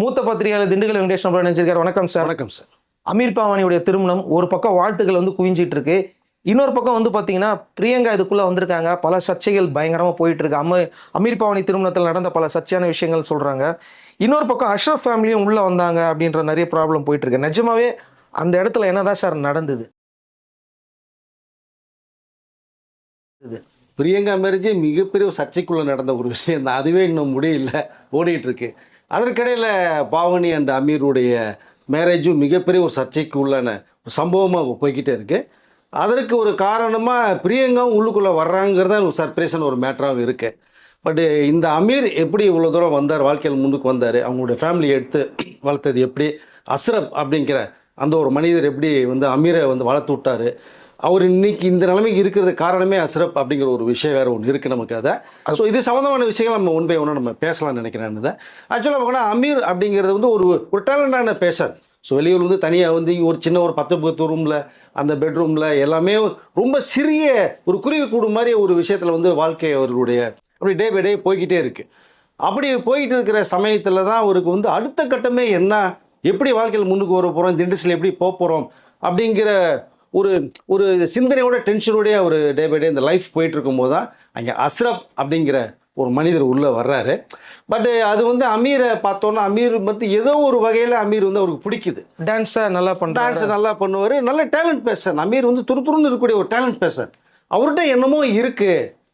மூத்த பத்திரிகையாளர் திண்டுக்கல் வெங்கடேஷ் நம்பர் நினைச்சிருக்காரு வணக்கம் சார் வணக்கம் சார் அமீர் பாவானியுடைய திருமணம் ஒரு பக்கம் வாழ்த்துக்கள் வந்து குவிஞ்சிட்டு இருக்கு. இன்னொரு பக்கம் வந்து பார்த்தீங்கன்னா பிரியங்கா இதுக்குள்ள வந்திருக்காங்க. பல சர்ச்சைகள் பயங்கரமாக போயிட்டு இருக்கு. அம அமீர் பாவனி திருமணத்தில் நடந்த பல சர்ச்சையான விஷயங்கள் சொல்றாங்க. இன்னொரு பக்கம் அஷ்ரஃப் ஃபேமிலியும் உள்ள வந்தாங்க அப்படின்ற நிறைய ப்ராப்ளம் போயிட்டு இருக்கு. நிஜமாவே அந்த இடத்துல என்னதான் சார் நடந்தது? பிரியங்கா மேரேஜ் மிகப்பெரிய சர்ச்சைக்குள்ள நடந்த ஒரு விஷயம் தான் அதுவே இன்னும் முடியல. ஓடிட்டு இருக்கு. அதற்கிடையில் பாவனி அண்ட் அமீருடைய மேரேஜும் மிகப்பெரிய ஒரு சர்ச்சைக்கு உள்ளான ஒரு சம்பவமாக போய்கிட்டே இருக்குது அதற்கு ஒரு காரணமாக பிரியங்காவும் உள்ளுக்குள்ளே வர்றாங்கிறத சர்ப்ரைஸான ஒரு மேட்டராகவும் இருக்குது பட் இந்த அமீர் எப்படி இவ்வளோ தூரம் வந்தார் வாழ்க்கையில் முன்னுக்கு வந்தார் அவங்களுடைய ஃபேமிலியை எடுத்து வளர்த்தது எப்படி அஸ்ரப் அப்படிங்கிற அந்த ஒரு மனிதர் எப்படி வந்து அமீரை வந்து வளர்த்து விட்டார் அவர் இன்னைக்கு இந்த நிலைமைக்கு இருக்கிறது காரணமே அஸ்ரப் அப்படிங்கிற ஒரு விஷயம் வேறு ஒன்று இருக்குது நமக்கு அதை. ஸோ இது சம்மந்தமான விஷயங்கள் நம்ம ஒன் பை ஒன்று நம்ம பேசலாம்னு நினைக்கிறேன் ஆக்சுவலாக பார்க்கணும் அமீர் அப்படிங்கிறது வந்து ஒரு ஒரு டேலண்டான பேஷன் ஸோ வெளியூர் வந்து தனியாக வந்து ஒரு சின்ன ஒரு பத்து பத்து ரூமில் அந்த பெட்ரூமில் எல்லாமே ரொம்ப சிறிய ஒரு குருவி கூடு மாதிரி ஒரு விஷயத்தில் வந்து வாழ்க்கை அவர்களுடைய அப்படி டே பை டே போய்கிட்டே இருக்குது அப்படி போயிட்டு இருக்கிற சமயத்தில் தான் அவருக்கு வந்து அடுத்த கட்டமே என்ன எப்படி வாழ்க்கையில் முன்னுக்கு வர போகிறோம் இந்த இண்டஸ்ட்ரியில் எப்படி போக போகிறோம் அப்படிங்கிற ஒரு ஒரு சிந்தனையோட டென்ஷனோடய ஒரு டே பை டே இந்த லைஃப் போயிட்டு இருக்கும்போது தான் அங்கே அஸ்ரப் அப்படிங்கிற ஒரு மனிதர் உள்ளே வர்றாரு. பட்டு அது வந்து அமீரை பார்த்தோன்னா அமீர் மட்டும் ஏதோ ஒரு வகையில் அமீர் வந்து அவருக்கு பிடிக்குது. டான்ஸை நல்லா டான்ஸ் பண்றாங்க நல்லா பண்ணுவார் நல்ல டேலண்ட் பேசன் அமீர் வந்து துரு துருன்னு இருக்கக்கூடிய ஒரு டேலண்ட் பேசன் அவர்கிட்ட என்னமோ இருக்கு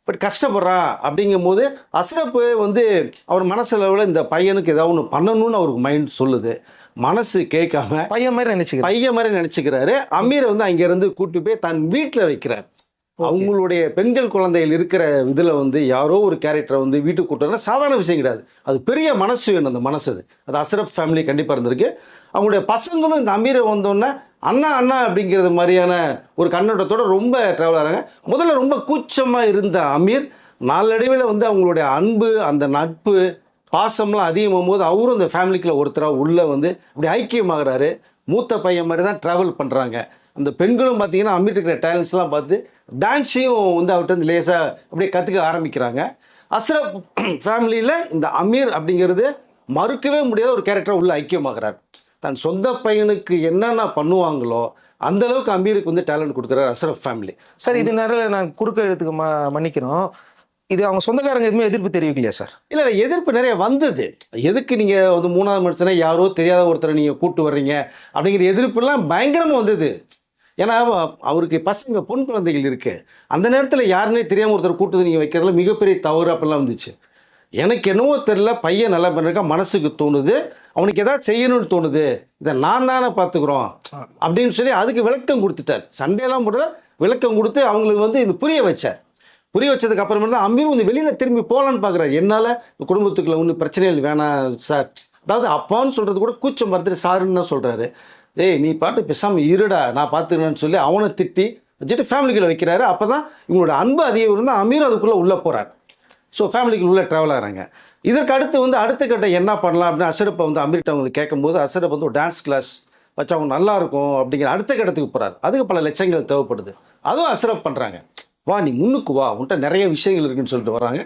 பட் கஷ்டப்படுறான் அப்படிங்கும்போது அஸ்ரப் வந்து அவர் மனசளவில் இந்த பையனுக்கு ஏதாவது ஒன்று பண்ணணும்னு அவருக்கு மைண்ட் சொல்லுது. மனசு கேட்காம பையன் மாதிரி நினைச்சுக்கிறேன். பையன் மாதிரி நினச்சிக்கிறாரு. அமீரை வந்து அங்கேருந்து கூட்டி போய் தன் வீட்டில் வைக்கிறார். அவங்களுடைய பெண்கள் குழந்தைகள் இருக்கிற இதில் வந்து யாரோ ஒரு கேரக்டரை வந்து வீட்டுக்கு கூட்டுறதுனா சாதாரண விஷயம் கிடையாது. அது பெரிய மனசு வேணும் அந்த மனசு அது. அது அஸ்ரப் ஃபேமிலி கண்டிப்பாக இருந்திருக்கு. அவங்களுடைய பசங்களும் இந்த அமீரை வந்தோடனே அண்ணா அண்ணா அப்படிங்கிறது மாதிரியான ஒரு கண்ணோட்டத்தோட ரொம்ப ட்ராவல் ஆகிறாங்க முதல்ல ரொம்ப கூச்சமாக இருந்த அமீர் நாளடைவில் வந்து அவங்களுடைய அன்பு அந்த நட்பு பாசம்லாம் அதிகமாகும் போது அவரும் அந்த ஃபேமிலிக்குள்ள ஒருத்தராக உள்ளே வந்து அப்படி ஐக்கியமாகிறாரு. மூத்த பையன் மாதிரி தான் ட்ராவல் பண்ணுறாங்க அந்த பெண்களும் பார்த்தீங்கன்னா அமீர் இருக்கிற டேலண்ட்ஸ்லாம் பார்த்து டான்ஸையும் வந்து அவர்கிட்ட வந்து லேசாக அப்படியே கற்றுக்க ஆரம்பிக்கிறாங்க. அஸ்ரப் ஃபேமிலியில் இந்த அமீர் அப்படிங்கிறது மறுக்கவே முடியாத ஒரு கேரக்டராக உள்ள ஐக்கியமாகிறார். தன் சொந்த பையனுக்கு என்னென்ன பண்ணுவாங்களோ அந்த அளவுக்கு அமீருக்கு வந்து டேலண்ட் கொடுக்குறாரு அஸ்ரப் ஃபேமிலி சார் இது நேரில் நான் குறுக்க எழுத்துக்கு ம மன்னிக்கிறோம். இது அவங்க சொந்தக்காரங்க எதுவுமே எதிர்ப்பு தெரிவிக்கலையா சார்? இல்லை இல்லை எதிர்ப்பு நிறைய வந்தது. எதுக்கு நீங்கள் வந்து மூணாவது மனுஷனை யாரோ தெரியாத ஒருத்தரை நீங்கள் கூட்டு வர்றீங்க? அப்படிங்கிற எதிர்ப்புலாம் பயங்கரமாக வந்தது. ஏன்னா அவ- அவருக்கு பசங்க பொன் குழந்தைகள் இருக்கு. அந்த நேரத்தில் யாருன்னே தெரியாமல் ஒருத்தர் கூட்டு நீங்கள் வைக்கிறதுல மிகப்பெரிய தவறு அப்படிலாம் வந்துச்சு. எனக்கு என்னவோ தெரில பையன் நல்லா பண்ணிருக்கா மனசுக்கு தோணுது. அவனுக்கு ஏதாவது செய்யணும்னு தோணுது. இதை நான் தானே பார்த்துக்குறோம். அப்படின்னு சொல்லி அதுக்கு விளக்கம் கொடுத்துட்டார். சண்டையெல்லாம் போட்டு விளக்கம் கொடுத்து அவங்களுக்கு வந்து இது புரிய வச்சார். புரிய வச்சதுக்கு அப்புறமே தான் அமீர் கொஞ்சம் வெளியில் திரும்பி போகலான்னு பார்க்குறாரு என்னால்? இந்த குடும்பத்துக்குள்ள ஒன்றும் பிரச்சனைகள் வேணாம் சார் அதாவது அப்பான்னு சொல்கிறது கூட கூச்சம் பார்த்துட்டு சாருன்னு தான் சொல்கிறாரு ஏய் நீ பாட்டு பேசாமல் இருடா நான் பார்த்துக்கிறேன்னு சொல்லி அவனை திட்டி வச்சுட்டு ஃபேமிலிக்குள்ள வைக்கிறாரு. அப்போ தான் இவங்களோட அன்பு அதிகம் இருந்தால் அமீர் அதுக்குள்ளே உள்ளே போகிறார் ஸோ ஃபேமிலிக்கு உள்ளே ட்ராவல் ஆகிறாங்க இதற்கு அடுத்து வந்து அடுத்த கட்டம் என்ன பண்ணலாம் அப்படின்னு அசரப்பை வந்து அமீர்கிட்ட அவங்களுக்கு கேட்கும்போது அசரப் வந்து ஒரு டான்ஸ் கிளாஸ் வச்சா அவங்க நல்லா இருக்கும் அப்படிங்கிற அடுத்த கட்டத்துக்கு போகிறார் அதுக்கு பல லட்சங்கள் தேவைப்படுது. அதுவும் அசரப் பண்ணுறாங்க வா நீ முன்னுக்கு வா. உன்கிட்ட நிறைய விஷயங்கள் இருக்குன்னு சொல்லிட்டு வராங்க.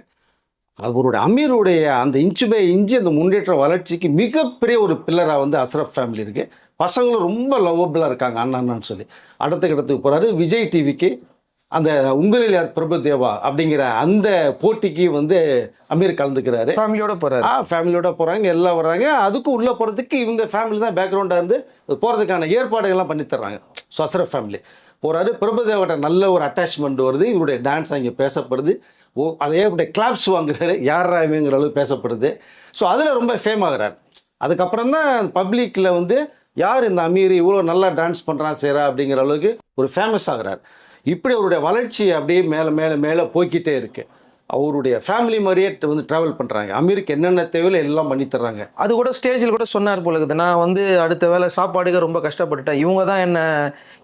அவருடைய அமீருடைய அந்த இன்ச்சு பை இன்ச்சு அந்த முன்னேற்ற வளர்ச்சிக்கு மிகப்பெரிய ஒரு பில்லராக வந்து அஸ்ரப் ஃபேமிலி இருக்கு. பசங்களும் ரொம்ப லவ்வபிளாக இருக்காங்க அண்ணா அண்ணான்னு சொல்லி. அடுத்த கட்டத்துக்கு போகிறாரு விஜய் டிவிக்கு அந்த உங்களில் யார் பிரபு தேவா அப்படிங்கிற அந்த போட்டிக்கு வந்து அமீர் கலந்துக்கிறாரு. ஃபேமிலியோட போறாரு. ஆ ஃபேமிலியோட போகிறாங்க எல்லாம் வர்றாங்க அதுக்கும் உள்ளே போகிறதுக்கு இவங்க ஃபேமிலி தான் பேக்ரவுண்டாக இருந்து போகிறதுக்கான ஏற்பாடுகள்லாம் பண்ணி தர்றாங்க. ஸோ அஸ்ரப் ஃபேமிலி போகிறாரு பிரபுதேவோட நல்ல ஒரு அட்டாச்மெண்ட் வருது. இவருடைய டான்ஸ் அங்கே பேசப்படுது. ஓ அதே இப்படி கிளாப்ஸ் வாங்குறாரு. யார் இவங்கிற அளவுக்கு பேசப்படுது. ஸோ அதில் ரொம்ப ஃபேம் ஆகிறார். அதுக்கப்புறம் தான் பப்ளிக்கில் வந்து யார் இந்த அமீர்? இவ்வளோ நல்லா டான்ஸ் பண்ணுறான் செய்கிறா அப்படிங்கிற அளவுக்கு ஒரு ஃபேமஸ் ஆகிறார். இப்படி அவருடைய வளர்ச்சி அப்படியே மேலே மேலே மேலே போய்க்கிட்டே இருக்குது அவருடைய ஃபேமிலி மாதிரியே வந்து ட்ராவல் பண்ணுறாங்க அமீருக்கு என்னென்ன தேவையோ எல்லாம் பண்ணி தர்றாங்க. அது கூட ஸ்டேஜில் கூட சொன்னார் போல இருக்குது. நான் வந்து அடுத்த வேலை சாப்பாடுக்கு ரொம்ப கஷ்டப்பட்டுட்டேன். இவங்க தான் என்ன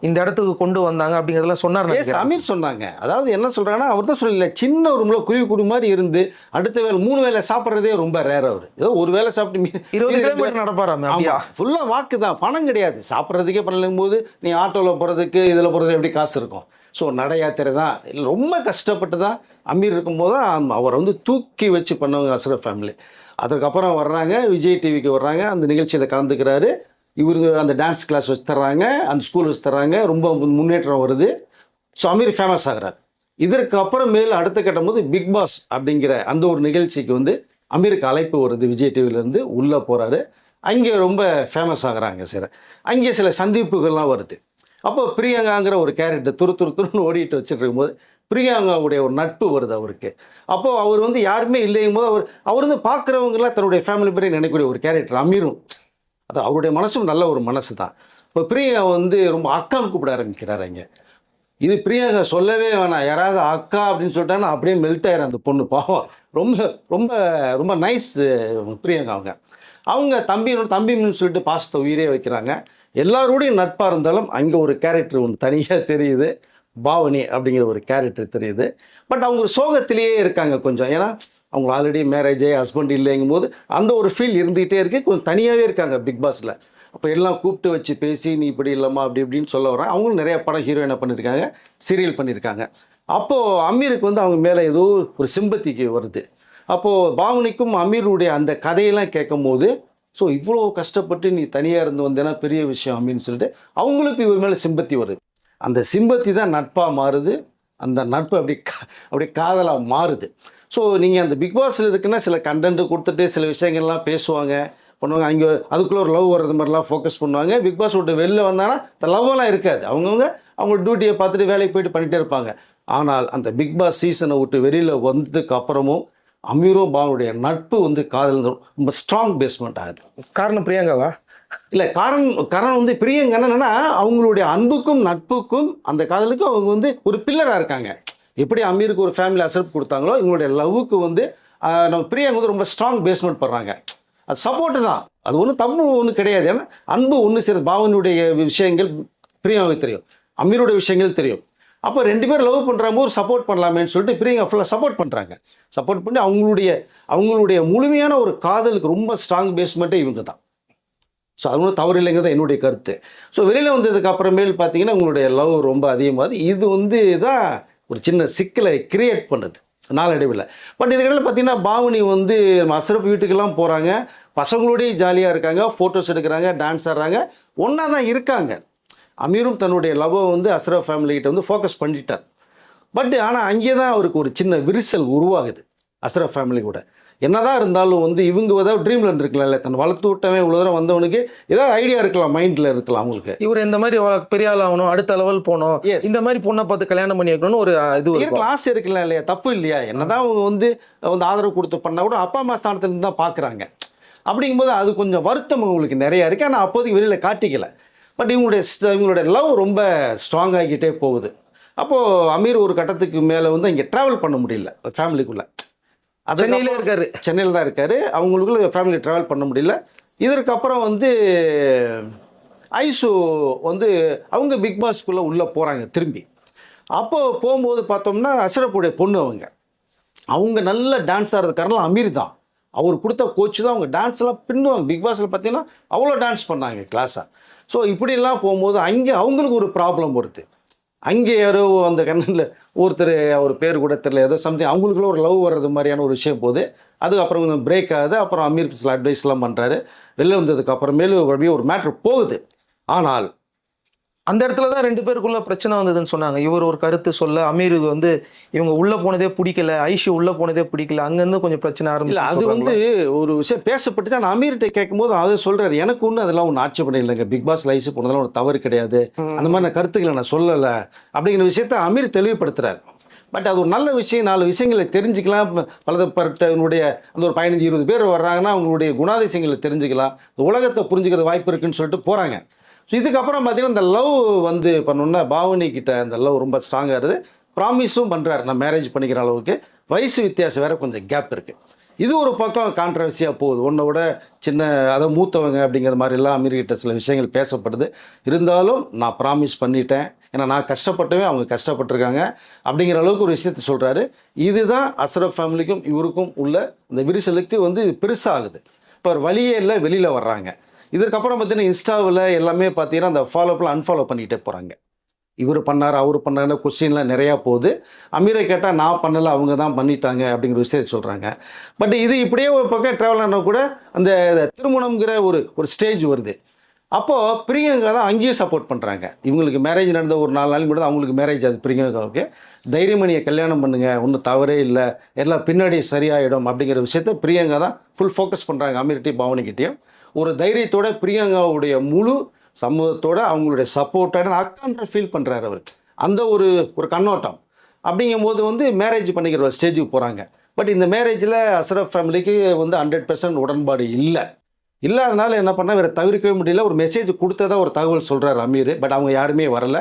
இந்த இடத்துக்கு கொண்டு வந்தாங்க அப்படிங்கிறதெல்லாம் சொன்னார். அமீர் சொன்னாங்க. அதாவது என்ன சொல்றாங்கன்னா அவர் தான் சொல்லல சின்ன ரூம்ல குருவி குடி மாதிரி இருந்து அடுத்த வேலை மூணு வேளை சாப்பிட்றதே ரொம்ப ரேர் அவர். ஏதோ ஒரு வேளை சாப்பிட்டு இருபது கிலோமீட்டர் நடப்பாராமே அப்படியா? ஃபுல்லா வாக்கு தான். பணம் கிடையாது. சாப்பிட்றதுக்கே பண்ணலும் போது நீ ஆட்டோவில் போகிறதுக்கு இதில் போகிறது எப்படி காசு இருக்கும்? ஸோ நட யாத்திரை தான். ரொம்ப கஷ்டப்பட்டு தான் அமீர் இருக்கும்போது தான் அவரை வந்து தூக்கி வச்சு பண்ணவங்க அஸ்ரப் ஃபேமிலி அதுக்கப்புறம் வர்றாங்க விஜய் டிவிக்கு வர்றாங்க அந்த நிகழ்ச்சியில் கலந்துக்கிறாரு. இவரு அந்த டான்ஸ் கிளாஸ் வச்சு தர்றாங்க அந்த ஸ்கூல் வச்சு தர்றாங்க ரொம்ப முன்னேற்றம் வருது. ஸோ அமீர் ஃபேமஸ் ஆகிறார். இதற்கு அப்புறம் மேல் அடுத்த கட்டம் போது பிக் பாஸ் அப்படிங்கிற அந்த ஒரு நிகழ்ச்சிக்கு வந்து அமீருக்கு அழைப்பு வருது. விஜய் டிவிலேருந்து உள்ளே போகிறாரு அங்கே ரொம்ப ஃபேமஸ் ஆகுறாங்க சார் அங்கே சில சந்திப்புகள்லாம் வருது. அப்போ பிரியங்காங்கிற ஒரு கேரக்டர் துரு துரு துருன்னு ஓடிட்டு வச்சுட்டு இருக்கும்போது பிரியாங்காவுடைய ஒரு நட்பு வருது அவருக்கு. அப்போது அவர் வந்து யாருமே இல்லையும் போது அவர் அவர் வந்து பார்க்குறவங்களாம் தன்னுடைய ஃபேமிலி பேரை நினைக்கக்கூடிய ஒரு கேரக்டர் அமீரும். அது அவருடைய மனசும் நல்ல ஒரு மனசு தான் இப்போ பிரியா வந்து ரொம்ப அக்கான்னு கூப்பிட ஆரம்பிக்கிறார் அங்கே. இது பிரியாங்க சொல்லவே வேணாம். யாராவது அக்கா அப்படின்னு சொல்லிட்டாங்கன்னா அப்படியே மெல்ட் ஆயிரும் அந்த பொண்ணு. பாவம். ரொம்ப ரொம்ப ரொம்ப நைஸ் பிரியங்கா அவங்க. அவங்க தம்பி தம்பின்னு சொல்லிட்டு பாசத்தை உயிரே வைக்கிறாங்க. எல்லாரோடையும் நட்பாக இருந்தாலும் அங்கே ஒரு கேரக்டர் ஒன்று தனியாக தெரியுது. பாவனி அப்படிங்கிற ஒரு கேரக்டர் தெரியுது. பட் அவங்க சோகத்திலேயே இருக்காங்க கொஞ்சம். ஏன்னா அவங்க ஆல்ரெடி மேரேஜே ஹஸ்பண்ட் இல்லைங்கும் போது அந்த ஒரு ஃபீல் இருந்துகிட்டே இருக்கு. கொஞ்சம் தனியாகவே இருக்காங்க பிக் பாஸில் அப்போ எல்லாம் கூப்பிட்டு வச்சு பேசி நீ இப்படி இல்லைம்மா அப்படி இப்படின்னு சொல்ல வரேன் அவங்களும் நிறைய படம் ஹீரோயினாக பண்ணியிருக்காங்க சீரியல் பண்ணியிருக்காங்க அப்போது அமீருக்கு வந்து அவங்க மேலே ஏதோ ஒரு சிம்பத்திக்கு வருது. அப்போது பாவனிக்கும் அமீருடைய அந்த கதையெல்லாம் கேட்கும் போது ஸோ இவ்வளோ கஷ்டப்பட்டு நீ தனியாக இருந்து வந்தேன்னா பெரிய விஷயம் அப்படின்னு சொல்லிட்டு அவங்களுக்கு இவர் மேலே சிம்பத்தி வருது. அந்த சிம்பத்தி தான் நட்பாக மாறுது. அந்த நட்பு அப்படி கா- அப்படியே காதலாக மாறுது. ஸோ நீங்கள் அந்த பிக் பாஸில் இருக்குன்னா சில கண்டென்ட் கொடுத்துட்டு சில விஷயங்கள்லாம் பேசுவாங்க. பண்ணுவாங்க. அங்கே அதுக்குள்ளே ஒரு லவ் வர்றது மாதிரிலாம் ஃபோக்கஸ் பண்ணுவாங்க. பிக் பாஸ் விட்டு வெளில வந்தாங்கன்னா இந்த லவ்வெல்லாம் இருக்காது. அவங்கவுங்க அவங்க டியூட்டியை பார்த்துட்டு வேலைக்கு போயிட்டு பண்ணிகிட்டே இருப்பாங்க. ஆனால் அந்த பிக் பாஸ் சீசனை விட்டு வெளியில் வந்ததுக்கு அப்புறமும் அமீரும் பாவனுடைய நட்பு வந்து காதல் ரொம்ப ஸ்ட்ராங் பேஸ்மெண்ட் ஆகுது. காரணம் பிரியங்காவா? இல்லை காரணம் காரணம் வந்து பிரியங்க என்னன்னா அவங்களுடைய அன்புக்கும் நட்புக்கும் அந்த காதலுக்கும் அவங்க வந்து ஒரு பில்லராக இருக்காங்க. எப்படி அமீருக்கு ஒரு ஃபேமிலி அசப்ட் கொடுத்தாங்களோ இவங்களுடைய லவ்வுக்கு வந்து நம்ம பிரியங்க வந்து ரொம்ப ஸ்ட்ராங் பேஸ்மெண்ட் பண்ணுறாங்க அது சப்போர்ட்டு தான். அது ஒன்றும் தப்பு ஒன்றும் கிடையாது. ஏன்னா அன்பு ஒன்று சில பாவனுடைய விஷயங்கள் பிரியங்காவுக்கு தெரியும். அமீருடைய விஷயங்கள் தெரியும். அப்போ ரெண்டு பேரும் லவ் பண்ணுறாங்க ஒரு சப்போர்ட் பண்ணலாமேன்னு சொல்லிட்டு பிரியங்கா ஃபுல்லாக சப்போர்ட் பண்ணுறாங்க சப்போர்ட் பண்ணி அவங்களுடைய அவங்களுடைய முழுமையான ஒரு காதலுக்கு ரொம்ப ஸ்ட்ராங் பேஸ்மெண்ட்டே இவங்க தான் ஸோ அது ஒன்றும் தவறு இல்லைங்கிறது என்னுடைய கருத்து. ஸோ வெளியில் வந்ததுக்கு அப்புறமேல் பார்த்தீங்கன்னா உங்களுடைய லவ் ரொம்ப அதிகமாகுது. இது வந்து தான் ஒரு சின்ன சிக்கலை கிரியேட் பண்ணுது நாளடைவில். பட் இதுக்கடையில் பார்த்தீங்கன்னா பாவனி வந்து அசரப்பு வீட்டுக்கெல்லாம் போகிறாங்க பசங்களோடய ஜாலியாக இருக்காங்க. ஃபோட்டோஸ் எடுக்கிறாங்க டான்ஸ் ஆடுறாங்க. ஒன்றா தான் இருக்காங்க. அமீரும் தன்னுடைய லவ்வை வந்து அஸ்ரப் ஃபேமிலிகிட்ட வந்து ஃபோக்கஸ் பண்ணிட்டார். பட் ஆனால் அங்கே தான் அவருக்கு ஒரு சின்ன விரிசல் உருவாகுது. அஸ்ரப் ஃபேமிலி கூட. என்னதான் இருந்தாலும் வந்து இவங்க ஏதாவது ட்ரீம்ல இருக்கலாம்ல தன் வளர்த்து விட்டவன் இவ்வளோ தூரம் வந்தவனுக்கு ஏதாவது ஐடியா இருக்கலாம் மைண்டில் இருக்கலாம் அவங்களுக்கு. இவர் இந்த மாதிரி பெரிய ஆள் ஆகணும் அடுத்த லெவல் போகணும். இந்த மாதிரி பொண்ணை பார்த்து கல்யாணம் பண்ணி வைக்கணும்னு ஒரு இது இருக்கலாம் ஆசை இருக்கலாம் இல்லையா? தப்பு இல்லையா? என்னதான் அவங்க வந்து வந்து ஆதரவு கொடுத்து பண்ணா கூட அப்பா அம்மா ஸ்தானத்துல இருந்து தான் பார்க்குறாங்க. அப்படிங்கும்போது அது கொஞ்சம் வருத்தம் உங்களுக்கு நிறைய இருக்குது ஆனால் அப்போதைக்கு வெளியில் காட்டிக்கல. பட் இவங்களுடைய இவங்களுடைய லவ் ரொம்ப ஸ்ட்ராங் ஆகிக்கிட்டே போகுது. அப்போது அமீர் ஒரு கட்டத்துக்கு மேலே வந்து இங்கே ட்ராவல் பண்ண முடியல ஃபேமிலிக்குள்ளே சென்னையிலே இருக்காரு. சென்னையில் தான் இருக்காரு. அவங்களுக்குள்ள ஃபேமிலி ட்ராவல் பண்ண முடியல. இதற்கப்புறம் வந்து ஐசு வந்து அவங்க பிக் பாஸ்க்குள்ளே உள்ளே போகிறாங்க திரும்பி. அப்போ போகும்போது பார்த்தோம்னா அஷ்ரஃபுடைய பொண்ணு அவங்க. அவங்க நல்ல டான்ஸ் ஆடுறது காரணம் அமீர் தான். அவர் கொடுத்த கோச் தான் அவங்க. டான்ஸ்லாம் பின்னுவாங்க. பிக் பாஸில் பார்த்தீங்கன்னா அவ்வளோ டான்ஸ் பண்ணாங்க கிளாஸாக ஸோ இப்படிலாம் போகும்போது அங்கே அவங்களுக்கு ஒரு ப்ராப்ளம் வருது. அங்கே யாரோ அந்த கண்ணனில் ஒருத்தர் அவர் பேர் கூட தெரியல ஏதோ சம்திங் அவங்களுக்குள்ள ஒரு லவ் வர்றது மாதிரியான ஒரு விஷயம் போகுது. அது அப்புறம் கொஞ்சம் பிரேக் ஆகுது. அப்புறம் அமீர் சில அட்வைஸ்லாம் பண்ணுறாரு வெளில வந்ததுக்கு அப்புறமேலு அப்படியே ஒரு மேட்ரு போகுது. ஆனால் அந்த இடத்துல தான் ரெண்டு பேருக்குள்ள பிரச்சனை வந்ததுன்னு சொன்னாங்க. இவர் ஒரு கருத்து சொல்ல அமீருக்கு வந்து இவங்க உள்ள போனதே பிடிக்கல ஐஷு உள்ள போனதே பிடிக்கல அங்கேருந்து கொஞ்சம் பிரச்சனை இல்லை அது ஆரம்பிச்சு வந்து ஒரு விஷயம் பேசப்பட்டு நான் அமீர்கிட்ட கேட்கும்போது அதை சொல்கிறாரு எனக்கு ஒன்றும் அதெல்லாம் ஒன்று ஆட்சேபணம் இல்லைங்க. பிக் பாஸ் லைஸ் போனதெல்லாம் ஒரு தவறு கிடையாது. அந்த மாதிரி நான் கருத்துக்களை நான் சொல்லலை. அப்படிங்கிற விஷயத்த அமீர் தெளிவுபடுத்துறாரு. பட் அது ஒரு நல்ல விஷயம். நாலு விஷயங்களை தெரிஞ்சுக்கலாம். பலதப்பட்டவனுடைய அந்த ஒரு பதினஞ்சு இருபது பேர் வர்றாங்கன்னா அவங்களுடைய குணாதிசயங்களை தெரிஞ்சுக்கலாம். இந்த உலகத்தை புரிஞ்சுக்கிறது வாய்ப்பு இருக்குன்னு சொல்லிட்டு போகிறாங்க ஸோ இதுக்கப்புறம் பார்த்தீங்கன்னா இந்த லவ் வந்து பண்ணோன்னா பாவனி கிட்ட அந்த லவ் ரொம்ப ஸ்ட்ராங்காக இருக்குது. ப்ராமிஸும் பண்ணுறாரு நான் மேரேஜ் பண்ணிக்கிற அளவுக்கு. வயசு வித்தியாசம் வேறு கொஞ்சம் கேப் இருக்குது இது ஒரு பக்கம் கான்ட்ரவர்சியாக போகுது. ஒன்றை விட சின்ன அதை மூத்தவங்க அப்படிங்கிற மாதிரிலாம் அமீர்கிட்ட சில விஷயங்கள் பேசப்படுது. இருந்தாலும் நான் ப்ராமிஸ் பண்ணிட்டேன். ஏன்னா நான் கஷ்டப்பட்டவே அவங்க கஷ்டப்பட்டிருக்காங்க. அப்படிங்கிற அளவுக்கு ஒரு விஷயத்த சொல்கிறாரு இதுதான் அசரப் ஃபேமிலிக்கும் இவருக்கும் உள்ள இந்த விரிசலுக்கு வந்து பெருசாகுது இப்போ வழியே இல்லை வெளியில் வர்றாங்க. இதுக்கப்புறம் பார்த்தீங்கன்னா இன்ஸ்டாவில் எல்லாமே பார்த்தீங்கன்னா அந்த ஃபாலோப்பில் அன்ஃபாலோ பண்ணிகிட்டே போகிறாங்க இவர் பண்ணார் அவர் பண்ணார்னு கொஸ்டின்லாம் நிறையா போகுது. அமீரை கேட்டால் நான் பண்ணலை அவங்க தான் பண்ணிட்டாங்க அப்படிங்கிற விஷயத்தை சொல்கிறாங்க பட் இது இப்படியே ஒரு பக்கம் ட்ராவல் ஆனால் கூட அந்த திருமணம்ங்கிற ஒரு ஒரு ஸ்டேஜ் வருது. அப்போது பிரியங்கா தான் அங்கேயும் சப்போர்ட் பண்ணுறாங்க இவங்களுக்கு மேரேஜ் நடந்த ஒரு நாலு நாள் கூட தான் அவங்களுக்கு மேரேஜ் அது பிரியங்காவுக்கு. தைரியமணியை கல்யாணம் பண்ணுங்க ஒன்றும் தவறே இல்லை. எல்லாம் பின்னாடி சரியாயிடும் அப்படிங்கிற விஷயத்த பிரியங்கா தான் ஃபுல் ஃபோக்கஸ் பண்ணுறாங்க அமீர்கிட்டையும் பாவனிக்கிட்டையும் ஒரு தைரியத்தோட பிரியங்காவுடைய முழு சமூகத்தோட அவங்களுடைய சப்போர்ட்டோட அக்கான்ற ஃபீல் பண்ணுறாரு அவர். அந்த ஒரு ஒரு கண்ணோட்டம். அப்படிங்கும்போது வந்து மேரேஜ் பண்ணிக்கிற ஒரு ஸ்டேஜுக்கு போகிறாங்க பட் இந்த மேரேஜில் அஸ்ரப் ஃபேமிலிக்கு வந்து ஹண்ட்ரட் பர்சன்ட் உடன்பாடு இல்லை. இல்லாதனால என்ன பண்ணால் வேறு தவிர்க்கவே முடியல. ஒரு மெசேஜ் கொடுத்ததாக ஒரு தகவல் சொல்கிறார் அமீர். பட் அவங்க யாருமே வரல.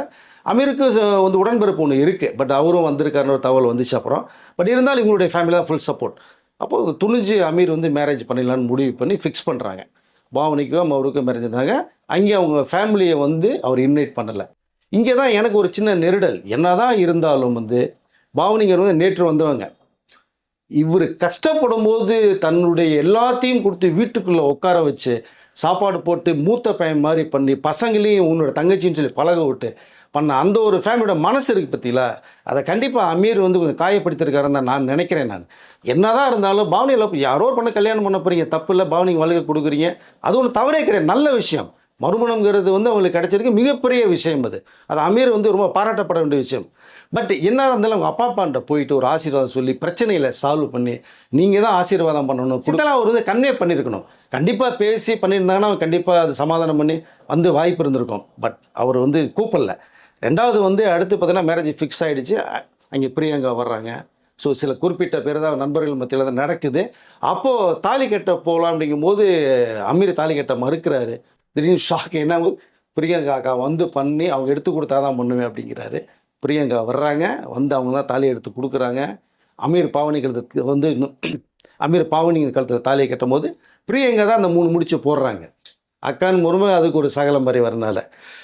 அமீருக்கு வந்து உடன்பிறப்பு ஒன்று இருக்குது பட் அவரும் வந்திருக்காருன்னு ஒரு தகவல் வந்துச்சு அப்புறம். பட் இருந்தாலும் இவங்களுடைய ஃபேமிலி தான் ஃபுல் சப்போர்ட் அப்போது துணிஞ்சு அமீர் வந்து மேரேஜ் பண்ணிடலான்னு முடிவு பண்ணி ஃபிக்ஸ் பண்ணுறாங்க பாவனைக்கும் அவருக்கும் மேரேஜ் அங்கே அவங்க ஃபேமிலியை வந்து அவர் இன்வைட் பண்ணலை. இங்கே தான் எனக்கு ஒரு சின்ன நெருடல். என்ன தான் இருந்தாலும் வந்து பாவனிங்கர் வந்து நேற்று வந்தவங்க. இவர் கஷ்டப்படும் போது தன்னுடைய எல்லாத்தையும் கொடுத்து வீட்டுக்குள்ளே உட்கார வச்சு சாப்பாடு போட்டு மூத்த பையன் மாதிரி பண்ணி பசங்களையும் உன்னோட தங்கச்சின்னு சொல்லி பழக விட்டு பண்ண அந்த ஒரு ஃபேமிலியோட மனசு இருக்குது பற்றிங்களா அதை கண்டிப்பாக அமீர் வந்து கொஞ்சம் காயப்படுத்திருக்காருன்னு தான் நான் நினைக்கிறேன் நான். என்னதான் இருந்தாலும் பாவனியில் யாரோ ஒரு பண்ண கல்யாணம் பண்ண போகிறீங்க தப்பு இல்லை பாவனிக்கு வழக்கு கொடுக்குறீங்க. அது ஒன்றும் தவறே கிடையாது நல்ல விஷயம். மறுமணம்ங்கிறது வந்து அவங்களுக்கு கிடைச்சிருக்கு மிகப்பெரிய விஷயம் அது. அது அமீர் வந்து ரொம்ப பாராட்டப்பட வேண்டிய விஷயம். பட் என்ன இருந்தாலும் அவங்க அப்பா அப்பான்ட்ட போயிட்டு ஒரு ஆசீர்வாதம் சொல்லி பிரச்சனைகளை சால்வ் பண்ணி நீங்கள் தான் ஆசீர்வாதம் பண்ணணும். கொடுத்தலாம் அவர் வந்து கன்வே பண்ணியிருக்கணும் கண்டிப்பாக பேசி பண்ணியிருந்தாங்கன்னா அவர் கண்டிப்பாக அது சமாதானம் பண்ணி வந்து வாய்ப்பு இருந்திருக்கும். பட் அவர் வந்து கூப்பிடல. ரெண்டாவது வந்து அடுத்து பார்த்தீங்கன்னா மேரேஜ் ஃபிக்ஸ் ஆகிடுச்சு அங்கே பிரியங்கா வர்றாங்க. ஸோ சில குறிப்பிட்ட பேர் தான் நண்பர்கள் மத்தியில் தான் நடக்குது. அப்போது தாலி கட்ட போகலாம் அப்படிங்கும்போது அமீர் தாலி கட்ட மறுக்கிறாரு. திடீர்னு ஷாக் என்ன? பிரியங்காக்கா வந்து பண்ணி அவங்க எடுத்து கொடுத்தா தான் பண்ணுவேன் அப்படிங்கிறாரு. பிரியங்கா வர்றாங்க. வந்து அவங்க தான் தாலி எடுத்து கொடுக்குறாங்க. அமீர் பாவனி கழுத்துக்கு வந்து இன்னும் அமீர் பாவனி கழுத்தில் தாலியை கட்டும் போது பிரியங்கா தான் அந்த மூணு முடிச்சு போடுறாங்க. அக்கான் மூலமாக அதுக்கு ஒரு சகலம் மாதிரி வரனால.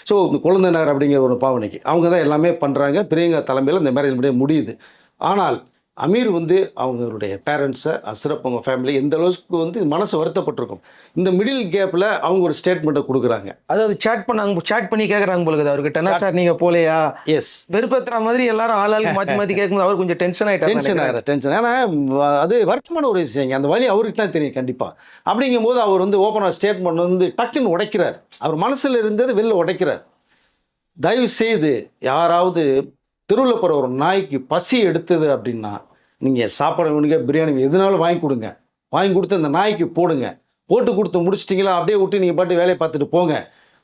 ஸோ குழந்தைனார் அப்படிங்கிற ஒரு பாவனைக்கு. அவங்க தான் எல்லாமே பண்ணுறாங்க பிரியங்கா தலைமையில் இந்த மேரேஜ் முடிய முடியுது. ஆனால் அமீர் வந்து அவங்களுடைய பேரண்ட்ஸை அஸ்ரப் அவங்க ஃபேமிலி எந்த அளவுக்கு வந்து மனசு வருத்தப்பட்டிருக்கும். இந்த மிடில் கேப்பில் அவங்க ஒரு ஸ்டேட்மெண்ட்டை கொடுக்குறாங்க. அதாவது சேட் பண்ணாங்க சேட் பண்ணி கேட்குறாங்க போலுது அவர்கிட்ட என்ன சார் நீங்க போலையா? எஸ் வெறுப்பேத்துற மாதிரி எல்லாரும் ஆளாளுக்கு மாத்தி மாத்தி கேட்கும்போது அவர் கொஞ்சம் டென்ஷன் டென்ஷன் ஆயிட்டாரு ஆகிற டென்ஷன் ஏன்னா அது வருத்தமான ஒரு விஷயங்க. அந்த வழி அவருக்கு தான் தெரியும் கண்டிப்பாக அப்படிங்கும்போது அவர் வந்து ஓப்பனாக ஸ்டேட்மெண்ட் வந்து டக்குன்னு உடைக்கிறார். அவர் மனசில் இருந்தது வெளில உடைக்கிறார். தயவு செய்து யாராவது தெருவில் போகிற ஒரு நாய்க்கு பசி எடுத்தது அப்படின்னா நீங்கள் சாப்பாடு வேணுங்க பிரியாணி எதுனாலும் வாங்கி கொடுங்க. வாங்கி கொடுத்து அந்த நாய்க்கு போடுங்க. போட்டு கொடுத்து முடிச்சிட்டிங்களா அப்படியே விட்டு நீங்கள் பாட்டு வேலையை பார்த்துட்டு போங்க.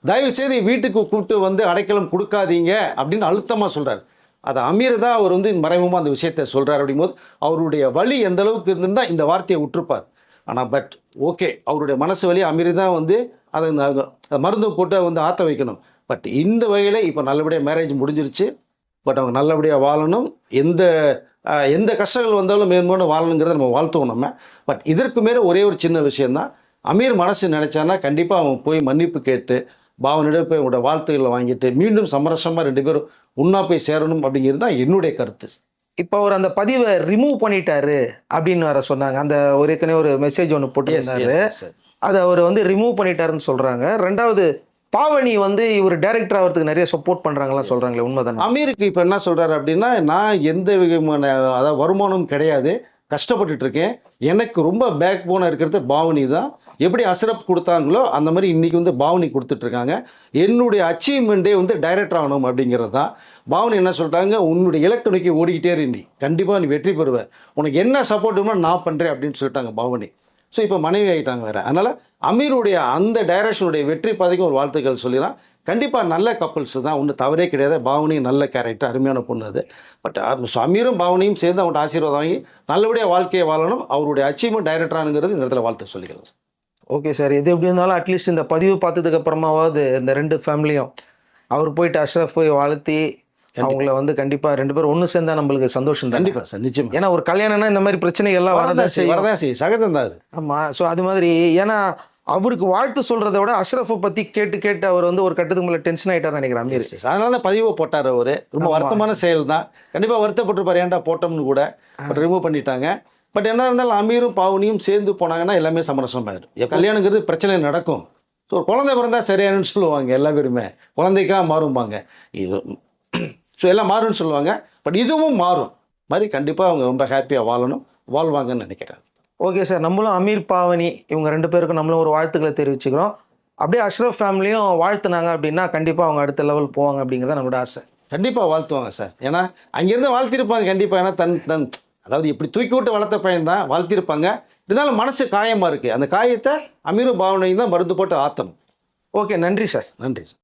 தயவு செய்து வீட்டுக்கு கூப்பிட்டு வந்து அடைக்கலம் கொடுக்காதீங்க அப்படின்னு அழுத்தமாக சொல்கிறார் அது அமீர் தான் அவர் வந்து மறைமுகமாக அந்த விஷயத்தை சொல்கிறார் அப்படிங்கும்போது அவருடைய வழி எந்த அளவுக்கு இருந்திருந்தா இந்த வார்த்தையை விட்டுருப்பார். ஆனால் பட் ஓகே அவருடைய மனசு வழி அமீர் தான் வந்து அதை மருந்து போட்டு வந்து ஆற்ற வைக்கணும். பட் இந்த வகையில் இப்போ நல்லபடியாக மேரேஜ் முடிஞ்சிருச்சு. பட் அவங்க நல்லபடியாக வாழணும். எந்த எந்த கஷ்டங்கள் வந்தாலும் மேன்மேலும் வாழணுங்கிறத நம்ம வாழ்த்துவோம் நம்ம. பட் இதற்கு மேலே ஒரே ஒரு சின்ன விஷயந்தான் அமீர் மனசு நினைச்சானா கண்டிப்பாக அவன் போய் மன்னிப்பு கேட்டு பாவனிடம் போய் உங்களோட வாழ்த்துக்களை வாங்கிட்டு மீண்டும் சமரசமாக ரெண்டு பேரும் உண்ணா போய் சேரணும் அப்படிங்கிறது தான் என்னுடைய கருத்து. இப்போ அவர் அந்த பதிவை ரிமூவ் பண்ணிட்டாரு அப்படின்னு வர சொன்னாங்க. அந்த ஒரு ஏற்கனவே ஒரு மெசேஜ் ஒன்று போட்டிருந்தாரு. அதை அவர் வந்து ரிமூவ் பண்ணிட்டாருன்னு சொல்றாங்க. ரெண்டாவது பாவனி வந்து இவர் டைரக்டர் ஆகிறதுக்கு நிறைய சப்போர்ட் பண்றாங்கலாம் சொல்றாங்களே உண்மைதானே? அமீருக்கு இப்போ என்ன சொல்கிறாரு அப்படின்னா நான் எந்த விதமான அதாவது வருமானமும் கிடையாது கஷ்டப்பட்டுட்டு இருக்கேன். எனக்கு ரொம்ப பேக் போனாக இருக்கிறது பாவனி தான். எப்படி அசரப் கொடுத்தாங்களோ அந்த மாதிரி இன்றைக்கி வந்து பாவனி கொடுத்துட்ருக்காங்க என்னுடைய அச்சீவ்மெண்ட்டே வந்து டைரக்டர் ஆகணும் அப்படிங்கிறது தான். பாவனி என்ன சொல்லிட்டாங்க உன்னுடைய இலக்கு நோக்கி ஓடிக்கிட்டே இரு நீ. கண்டிப்பாக நீ வெற்றி பெறுவ. உனக்கு என்ன சப்போர்ட் வேணுமோ நான் பண்ணுறேன் அப்படின்னு சொல்லிட்டாங்க பாவனி. ஸோ இப்போ மனைவி ஆகிட்டாங்க வேறு. அதனால் அமீருடைய அந்த டைரக்ஷனுடைய வெற்றி பாதைக்கும் ஒரு வாழ்த்துக்கள் சொல்லிடலாம். கண்டிப்பாக நல்ல கப்பல்ஸ் தான். ஒன்றும் தவறே கிடையாது. பாவனையும் நல்ல கேரக்டர் அருமையான பொண்ணு அது. பட் அமீரும் பாவனியும் சேர்ந்து அவங்கள்ட்ட ஆசீர்வாதம் வாங்கி நல்லபடியாக வாழ்க்கையை வாழணும். அவருடைய அச்சீவ்மெண்ட் டைரக்டரானுங்கிறது இந்த இடத்துல வாழ்த்து சொல்லிக்கலாம் ஓகே சார் எது எப்படி இருந்தாலும் அட்லீஸ்ட் இந்த பதிவு பார்த்ததுக்கு அப்புறமாவது இந்த ரெண்டு ஃபேமிலியும் அவர் போயிட்டு அஷ்ரஃப் போய் வாழ்த்தி அவங்கள வந்து கண்டிப்பா ரெண்டு பேரும் ஒன்று சேர்ந்தா நம்மளுக்கு சந்தோஷம் தான்? கண்டிப்பாக சார் நிச்சயமா. ஏன்னா ஒரு கல்யாணம்னா இந்த மாதிரி பிரச்சனைகள் எல்லாம் வரதான் செய்யும். வரதான் செய்யும். சகஜம் தான் ஆமா ஸோ அது மாதிரி ஏன்னா அவருக்கு வாழ்த்து சொல்றதை விட அஷ்ரஃபை பத்தி கேட்டு கேட்டு அவர் வந்து ஒரு கட்டத்துக்கு மேல டென்ஷன் ஆயிட்டாருன்னு நினைக்கிறேன் அமீர். அதனால தான் பதிவை போட்டார் அவர். ரொம்ப. வருத்தமான செயல் தான். கண்டிப்பாக வருத்தப்பட்டிருப்பார் ஏன்டா போட்டோம்னு கூட? பட் ரிமூவ் பண்ணிட்டாங்க. பட் என்ன இருந்தாலும் அமீரும் பாவனியும் சேர்ந்து போனாங்கன்னா எல்லாமே சமரசமாயிடும் எப்ப கல்யாணங்கிறது பிரச்சனை நடக்கும். ஸோ குழந்தை பிறந்தா சரியானு சொல்லுவாங்க எல்லா பேருமே. குழந்தைக்கா மாறும்பாங்க. இது ஸோ எல்லாம் மாறும்னு சொல்லுவாங்க. பட் இதுவும் மாறும். மாதிரி கண்டிப்பாக அவங்க ரொம்ப ஹாப்பியாக வாழணும் வாழ்வாங்கன்னு நினைக்கிறேன். ஓகே சார் நம்மளும் அமீர் பாவனி இவங்க ரெண்டு பேருக்கும் நம்மளும் ஒரு வாழ்த்துக்களை தெரிவிச்சுக்கிறோம். அப்படியே அஷ்ரஃப் ஃபேமிலியும் வாழ்த்துனாங்க அப்படின்னா கண்டிப்பாக அவங்க அடுத்த லெவல் போவாங்க அப்படிங்கிறத நம்மளோட ஆசை. கண்டிப்பாக வாழ்த்துவாங்க சார் ஏன்னா அங்கேருந்து வாழ்த்திருப்பாங்க கண்டிப்பாக ஏன்னா தன் தன் அதாவது இப்படி தூக்கி விட்டு வளர்த்த பையன் தான் வாழ்த்திருப்பாங்க. இருந்தாலும் மனசு காயமாக இருக்குது அந்த காயத்தை அமீரும் பாவனையும் தான் மருந்து போட்டு ஆற்றணும் ஓகே நன்றி சார் நன்றி சார்